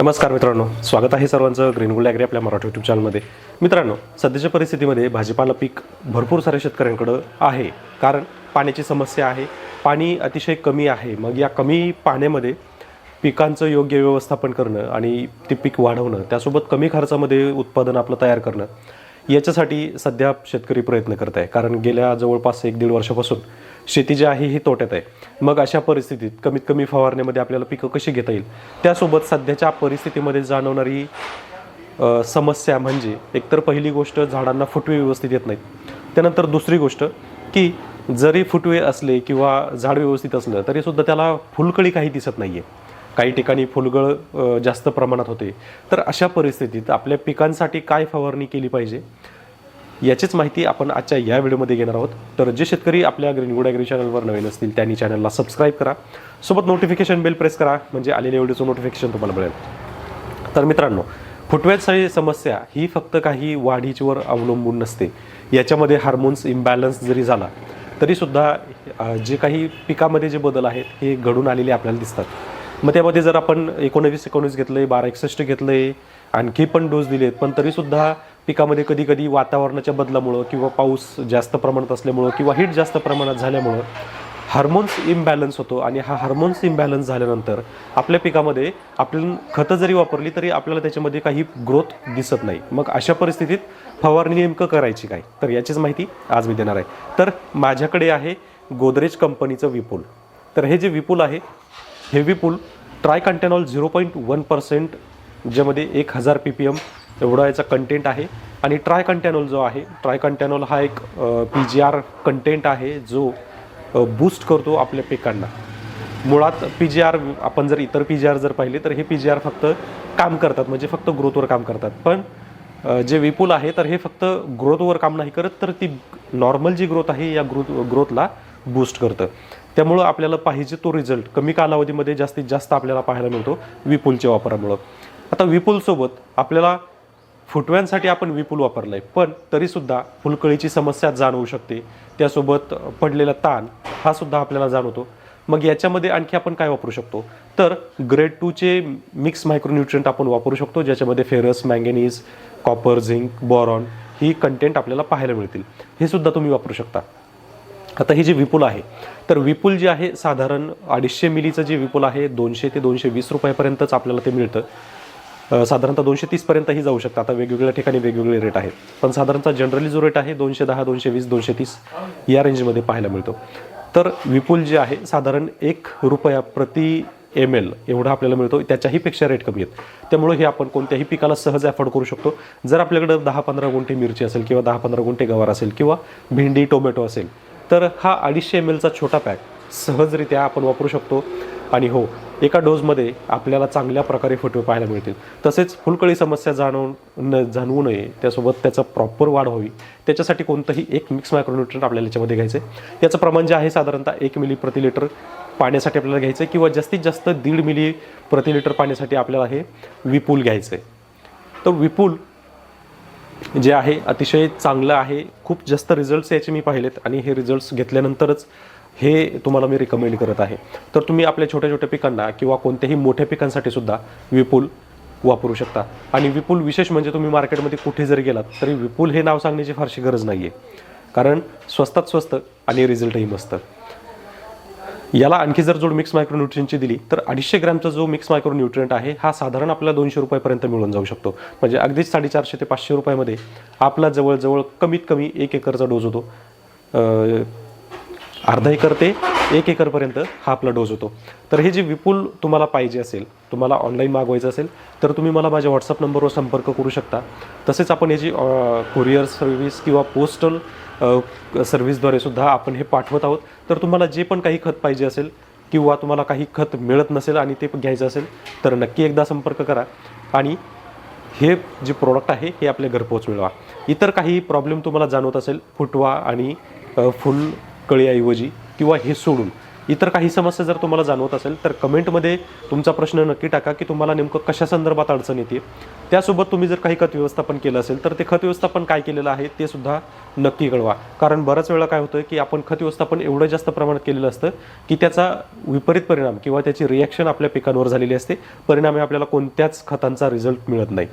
नमस्कार मित्रांनो स्वागत आहे सर्वांचं ग्रीन ग्रीनगुल ॲग्री आपल्या मराठी युट्यूब चॅनलमध्ये मित्रांनो सध्याच्या परिस्थितीमध्ये भाजीपाला पीक भरपूर साऱ्या शेतकऱ्यांकडं आहे कारण पाण्याची समस्या आहे पाणी अतिशय कमी आहे. मग या कमी पाण्यामध्ये पिकांचं योग्य व्यवस्थापन करणं आणि ते पीक वाढवणं त्यासोबत कमी खर्चामध्ये उत्पादन आपलं तयार करणं याच्यासाठी सध्या शेतकरी प्रयत्न करत आहे. कारण गेल्या जवळपास एक दीड वर्षापासून शेती जी आहे ही तोट्यात आहे. मग अशा परिस्थितीत कमीत कमी फवारण्यामध्ये आपल्याला पिकं कशी घेता येईल? त्यासोबत सध्याच्या परिस्थितीमध्ये जाणवणारी समस्या म्हणजे एकतर पहिली गोष्ट झाडांना फुटवे व्यवस्थित येत नाहीत. त्यानंतर दुसरी गोष्ट की जरी फुटवे असले किंवा झाड व्यवस्थित असलं तरीसुद्धा त्याला फुलकळी काही दिसत नाही आहे काही ठिकाणी फुलगळ जास्त प्रमाणात होते. तर अशा परिस्थितीत आपल्या पिकांसाठी काय फवारणी केली पाहिजे? याचीच माहिती आपण आजच्या या व्हिडिओमध्ये घेणार आहोत. तर जे शेतकरी आपल्या ग्रीन गुड ॲग्री चॅनलवर नवीन असतील त्यांनी चॅनलला सबस्क्राईब करा. सोबत नोटिफिकेशन बेल प्रेस करा म्हणजे आलेल्या व्हिडिओचं नोटिफिकेशन तुम्हाला मिळेल. तर मित्रांनो फुटव्याची समस्या ही फक्त काही वाढीच्यावर अवलंबून नसते. याच्यामध्ये हार्मोन्स इम्बॅलन्स जरी झाला तरीसुद्धा जे काही पिकामध्ये जे बदल आहेत हे घडून आलेले आपल्याला दिसतात. मग त्यामध्ये जर आपण एकोणवीस एकोणीस घेतलं आहे बारा एकसष्ट घेतलं आहे आणखी पण डोस दिलेत पण तरीसुद्धा पिकामध्ये कधी कधी वातावरणाच्या बदलामुळं किंवा पाऊस जास्त प्रमाणात असल्यामुळं किंवा हीट जास्त प्रमाणात झाल्यामुळं हार्मोन्स इम्बॅलन्स होतो आणि हा हार्मोन्स इम्बॅलन्स झाल्यानंतर आपल्या पिकामध्ये आपण खतं जरी वापरली तरी आपल्याला त्याच्यामध्ये काही ग्रोथ दिसत नाही. मग अशा परिस्थितीत फवारणी नेमकं करायची काय? तर याचीच माहिती आज मी देणार आहे. तर माझ्याकडे आहे गोदरेज कंपनीचं विपुल. तर हे जे विपुल आहे हे Vipul triacontanol zero point one percent ज्यामध्ये एक हजार पी पी एम एवढा याचा कंटेंट आहे. आणि ट्राय कंटॅनॉल जो आहे ट्राय कंटॅनॉल हा एक पी जी आर कंटेंट आहे जो बूस्ट करतो आपल्या पिकांना. मुळात पी जी आर आपण जर इतर पी जी आर जर पाहिले तर हे पी जी आर फक्त काम करतात म्हणजे फक्त ग्रोथवर काम करतात. पण जे विपुल आहे तर हे फक्त ग्रोथवर काम नाही करत तर ती नॉर्मल जी ग्रोथ आहे या ग्रोथ ग्रोथला बूस्ट करतं. त्यामुळं आपल्याला पाहिजे तो रिझल्ट कमी कालावधीमध्ये जास्तीत जास्त आपल्याला पाहायला मिळतो विपुलच्या वापरामुळं. आता विपुलसोबत आपल्याला फुटव्यांसाठी आपण विपुल वापरलं आहे पण तरीसुद्धा फुलकळीची समस्या जाणवू शकते. त्यासोबत पडलेला ताण हा सुद्धा आपल्याला जाणवतो. मग याच्यामध्ये आणखी आपण काय वापरू शकतो? तर ग्रेड टूचे मिक्स मायक्रोन्युट्रियंट आपण वापरू शकतो ज्याच्यामध्ये ferrous manganese copper zinc boron ही कंटेंट आपल्याला पाहायला मिळतील. हे सुद्धा तुम्ही वापरू शकता. आता ही जे विपुल आहे तर विपुल जे आहे साधारण अडीचशे मिलीचं जे विपुल आहे दोनशे ते दोनशे वीस रुपयापर्यंतच आपल्याला ते मिळतं. साधारणतः दोनशे तीसपर्यंतही जाऊ शकतं. आता वेगवेगळ्या ठिकाणी वेगवेगळे रेट आहेत. पण साधारणतः जनरली जो रेट आहे दोनशे दहा दोनशे वीस दोनशे तीस या रेंजमध्ये पाहायला मिळतो. तर विपुल जे आहे साधारण एक रुपया प्रति एम एल एवढा आपल्याला मिळतो. त्याच्याही पेक्षा रेट कमी आहेत. त्यामुळे हे आपण कोणत्याही पिकाला सहज अफोर्ड करू शकतो. जर आपल्याकडे दहा पंधरा गुंठे मिरची असेल किंवा दहा पंधरा गुंठे गवार असेल किंवा भेंडी टोमॅटो असेल तर हा अडीचशे एम एलचा छोटा पॅक सहजरित्या आपण वापरू शकतो. आणि हो एका डोजमध्ये आपल्याला चांगल्या प्रकारे फुटवे पाहायला मिळतील. तसेच फुलकळी समस्या जाणवून न जाणवू नये त्यासोबत त्याचं प्रॉपर वाढ व्हावी. त्याच्यासाठी कोणतंही एक मिक्स मायक्रोन्युट्रन आपल्याला याच्यामध्ये घ्यायचं आहे याचं प्रमाण जे आहे साधारणतः एक मिली प्रति लिटर पाण्यासाठी आपल्याला घ्यायचं आहे किंवा जास्तीत जास्त दीड मिली प्रति लिटर पाण्यासाठी आपल्याला हे विपुल घ्यायचं आहे तर विपुल जे आहे अतिशय चांगलं आहे. खूप जास्त रिझल्ट्स याचे मी पाहिलेत आणि हे रिझल्ट्स घेतल्यानंतरच हे तुम्हाला मी रिकमेंड करत आहे. तर तुम्ही आपल्या छोट्या छोट्या पिकांना किंवा कोणत्याही मोठ्या पिकांसाठी सुद्धा विपुल वापरू शकता. आणि विपुल विशेष म्हणजे तुम्ही मार्केटमध्ये कुठे जरी गेलात तरी विपुल हे नाव सांगण्याची फारशी गरज नाही आहे कारण स्वस्तात स्वस्त आणि रिझल्टही मस्त. याला आणखी जर जोड मिक्स मायक्रोन्युट्रियनची दिली तर अडीचशे ग्रॅमचा जो मिक्स मायक्रोन्युट्रियंट आहे हा साधारण आपल्याला दोनशे रुपयापर्यंत मिळून जाऊ शकतो. म्हणजे अगदीच साडेचारशे ते पाचशे रुपयामध्ये आपला जवळजवळ कमीत कमी एक एकरचा डोस होतो. अर्धा एकर ते एक एकरपर्यंत हा आपला डोस होतो. तर हे जे विपुल तुम्हाला पाहिजे असेल तुम्हाला ऑनलाईन मागवायचं असेल तर तुम्ही मला माझ्या व्हॉट्सअप नंबरवर संपर्क करू शकता. तसेच आपण याची कुरिअर सर्व्हिस किंवा पोस्टल सर्व्हिसद्वारे सुद्धा आपण हे पाठवत आहोत. तर तुम्हाला जे पण काही खत पाहिजे असेल किंवा तुम्हाला काही खत मिळत नसेल आणि ते घ्यायचं असेल तर नक्की एकदा संपर्क करा. आणि हे जे प्रोडक्ट आहे हे आपल्या घरपोच मिळवा. इतर काही प्रॉब्लेम तुम्हाला जाणवत असेल फुटवा आणि फुल कळीऐवजी किंवा हे सोडून इतर काही समस्या जर तुम्हाला जाणवत असेल तर कमेंटमध्ये तुमचा प्रश्न नक्की टाका की तुम्हाला नेमकं कशा संदर्भात अडचण येते. त्यासोबत तुम्ही जर काही खत व्यवस्थापन केलं असेल तर ते खत व्यवस्थापन काय केलेलं आहे ते सुद्धा नक्की कळवा. कारण बऱ्याच वेळा काय होतं की आपण खत व्यवस्थापन एवढं जास्त प्रमाणात केलेलं असतं की त्याचा विपरीत परिणाम किंवा त्याची रिॲक्शन आपल्या पिकांवर झालेली असते. परिणामी आपल्याला कोणत्याच खतांचा रिझल्ट मिळत नाही.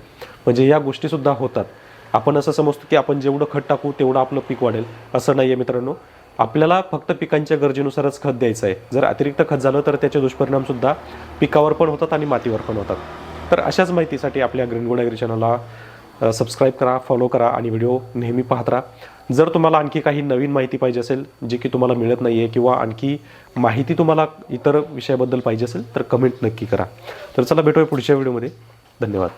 म्हणजे या गोष्टीसुद्धा होतात. आपण असं समजतो की आपण जेवढं खत टाकू तेवढं आपलं पीक वाढेल. असं नाही आहे मित्रांनो. आपल्याला फक्त पिकांच्या गरजेनुसारच खत द्यायचं आहे. जर अतिरिक्त खत झालं तर त्याचे दुष्परिणामसुद्धा पिकावर पण होतात आणि मातीवर पण होतात. तर अशाच माहितीसाठी आपल्या ग्रीन गुड चॅनलला सबस्क्राईब करा फॉलो करा आणि व्हिडिओ नेहमी पाहत राहा. जर तुम्हाला आणखी काही नवीन माहिती पाहिजे असेल जी की तुम्हाला मिळत नाही आहे किंवा आणखी माहिती तुम्हाला इतर विषयाबद्दल पाहिजे असेल तर कमेंट नक्की करा. तर चला भेटूया पुढच्या व्हिडिओमध्ये धन्यवाद.